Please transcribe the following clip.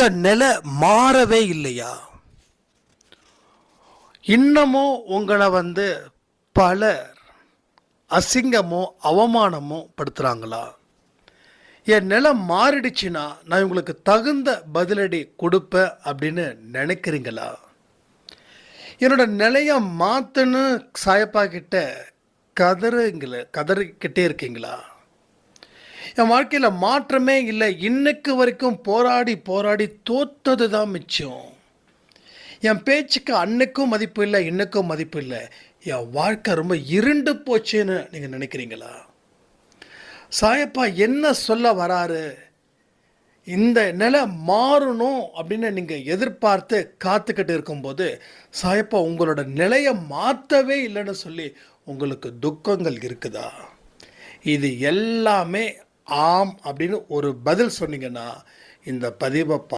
உங்க நிலை மாறவே இல்லையா? இன்னமும் உங்களை வந்து பலர் அசிங்கமோ அவமானமோ படுத்துகிறாங்களா என் நிலம் மாறிடுச்சுன்னா நான் உங்களுக்கு தகுந்த பதிலடி கொடுப்பேன் அப்படின்னு நினைக்கிறீங்களா? என்னோட நிலைய மாற்றுன்னு சாயப்பா கிட்ட கதறுங்கள கதறிக்கிட்டே இருக்கீங்களா? என் வாழ்க்கையில் மாற்றமே இல்லை. இன்னைக்கு வரைக்கும் போராடி போராடி தோத்தது தான் மிச்சம். என் பேச்சுக்கு அன்னைக்கும் மதிப்பு இல்லை இன்னைக்கும் மதிப்பு இல்லை. என் வாழ்க்கை ரொம்ப இருண்டு போச்சுன்னு நீங்கள் நினைக்கிறீங்களா? சாயப்பா என்ன சொல்ல வராரு? இந்த நிலை மாறணும் அப்படின்னு நீங்கள் எதிர்பார்த்து காத்துக்கிட்டு இருக்கும்போது சாயப்பா உங்களோட நிலையை மாற்றவே இல்லைன்னு சொல்லி உங்களுக்கு துக்கங்கள் இருக்குதா? இது எல்லாமே ஆம் அப்படின்னு ஒரு பதில் சொன்னீங்கன்னா இந்த பதிவை பா